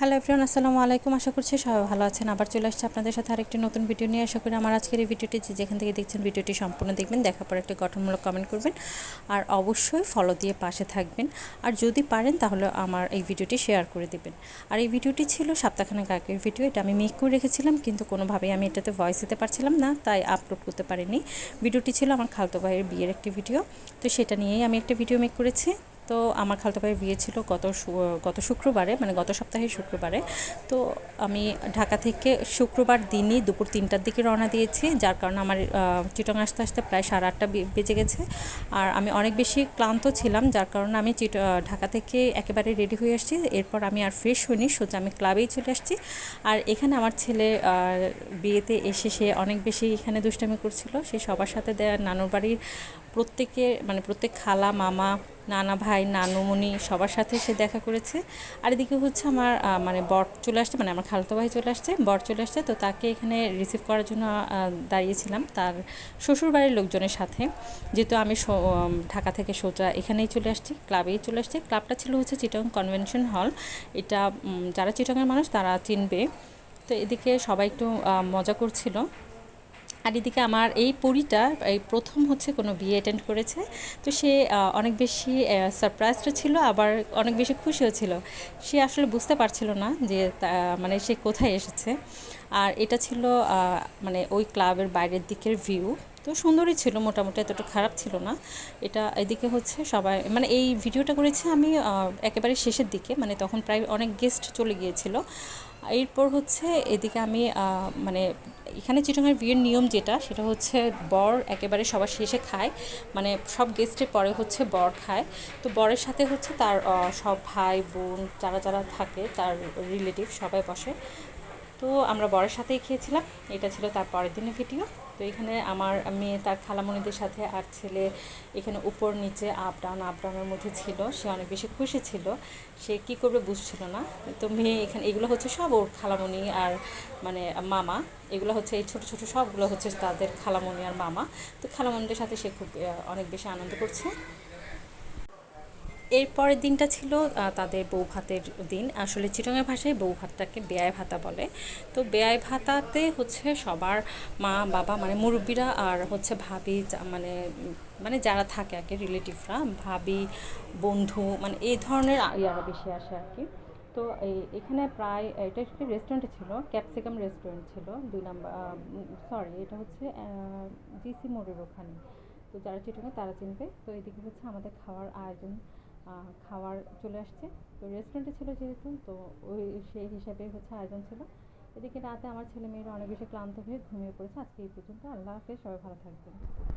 Hello everyone আসসালামু আলাইকুম। আশা করছি সবাই ভালো আছেন। আবার চলে আসছে আপনাদের সাথে আরেকটি নতুন ভিডিও নিয়ে। আশা করি আমার আজকের এই ভিডিওটি যে যেখান থেকে দেখছেন ভিডিওটি সম্পূর্ণ দেখবেন, দেখার পর একটি গঠনমূলক কমেন্ট করবেন। আর অবশ্যই ফলো দিয়ে পাশে থাকবেন। আর যদি পারেন, তাহলে আমার এই ভিডিওটি শেয়ার করে দেবেন। আর এই ভিডিওটি ছিল সপ্তাহখানেক আগের ভিডিও এটা আমি মেক করে রেখেছিলাম, কিন্তু কোনোভাবেই আমি এটাতে ভয়েস দিতে পারছিলাম না, তাই আপলোড করতে পারিনি। ভিডিওটি ছিল আমার খালতো ভাইয়ের বিয়ের একটি ভিডিও তো সেটা নিয়েই আমি একটা ভিডিও মেক করেছি। তো আমার খালতো ভাইয়ের বিয়ে ছিল গত গত শুক্রবারে মানে গত সপ্তাহে শুক্রবারে। তো আমি ঢাকা থেকে শুক্রবার দিনই দুপুর তিনটার দিকে রওনা দিয়েছি, যার কারণে আমার চিটং আসতে আসতে প্রায় সাড়ে আটটা বেজে গেছে। আর আমি অনেক বেশি ক্লান্ত ছিলাম, যার কারণে আমি চিট ঢাকা থেকে একেবারে রেডি হয়ে আসছি। এরপর আমি আর ফ্রেশ হইনি, সোজা আমি ক্লাবেই চলে আসছি। আর এখানে আমার ছেলে বিয়েতে এসে সে অনেক বেশি এখানে দুষ্টামি করছিল। সে সবার সাথে দেয়া নানুর বাড়ির প্রত্যেকে মানে প্রত্যেক খালা, মামা নানা ভাই, নানুমণি সবার সাথে সে দেখা করেছে। আর এদিকে হচ্ছে আমার মানে বর চলে আসছে মানে আমার খালতো ভাই চলে আসছে, বর চলে আসছে। তো তাকে এখানে রিসিভ করার জন্য দাঁড়িয়েছিলাম তার শ্বশুর বাড়ির লোকজনের সাথে। যেহেতু আমি ঢাকা থেকে সোজা এখানেই চলে আসছি, ক্লাবেই চলে আসছি। ক্লাবটা ছিল হচ্ছে চিটং কনভেনশন হল। এটা যারা চিটংয়ের মানুষ তারা চিনবে। তো এদিকে সবাই একটু মজা করছিল। আর এদিকে আমার এই পরিটা, এই প্রথম হচ্ছে কোনো বিয়ে অ্যাটেন্ড করেছে। তো সে অনেক বেশি সারপ্রাইজড ছিল, আবার অনেক বেশি খুশিও ছিল। সে আসলে বুঝতে পারছিল না যে মানে সে কোথায় এসেছে। আর এটা ছিল মানে ওই ক্লাবের বাইরের দিকের ভিউ তো সুন্দরই ছিল, মোটামুটি এতটা খারাপ ছিল না। এটা এদিকে হচ্ছে সবাই মানে এই ভিডিওটা করেছি আমি একেবারে শেষের দিকে মানে তখন প্রায় অনেক গেস্ট চলে গিয়েছিল। এরপর হচ্ছে এদিকে আমি মানে এখানে চিটংয়ের বিয়ের নিয়ম যেটা, সেটা হচ্ছে বর একেবারে সবার শেষে খায় মানে সব গেস্টের পরে হচ্ছে বর খায়। তো বরের সাথে হচ্ছে তার সব ভাই, বোন, যারা যারা থাকে, তার রিলেটিভ সবাই বসে। তো আমরা বরের সাথেই খেয়েছিলাম। এটা ছিল তার পরের দিনের ভিডিও তো এখানে আমার মেয়ে তার খালামণিদের সাথে আর ছেলে এখানে উপর নিচে আপ ডাউন আপ ডাউনের মধ্যে ছিল। সে অনেক বেশি খুশি ছিল। সে কি করবে বুঝছিল না। তো মেয়ে এখানে, এগুলো হচ্ছে সব ওর খালামণি আর মানে মামা। এগুলো হচ্ছে এই ছোটো ছোটো সবগুলো হচ্ছে তাদের খালামণি আর মামা। তো খালামণিদের সাথে সে খুব অনেক বেশি আনন্দ করছে। এর পরের দিনটা ছিল তাদের বউ ভাতের দিন। আসলে চিটংয়ের ভাষায় বউ ভাতটাকে বেয়াই ভাতা বলে। তো বেয়াই ভাতাতে হচ্ছে সবার মা, বাবা মানে মুরব্বীরা আর হচ্ছে ভাবি মানে মানে যারা থাকে আর কি, রিলেটিভরা, ভাবি, বন্ধু মানে এই ধরনের ইয়ারা বেশি আসে আর কি। তো এই, এখানে প্রায়, এটা একটি রেস্টুরেন্টে ছিল ক্যাপসিকাম রেস্টুরেন্ট ছিল, দুই নাম্বার সরি এটা হচ্ছে জিসি মোড়ের ওখানে। তো যারা চিটংয়ে তারা চিনবে। তো এদিকে হচ্ছে আমাদের খাওয়ার আয়োজন। খাওয়ার চলে আসছে। তো রেস্টুরেন্টে ছিল যেহেতু, তো ওই সেই হিসাবে হচ্ছে আয়োজন ছিল। এদিকে রাতে আমার ছেলে মেয়েরা অনেক বেশি ক্লান্ত হয়ে ঘুমিয়ে পড়েছে। আজকে এই পর্যন্ত। আল্লাহ হাফেজ। সবাই ভালো থাকবেন।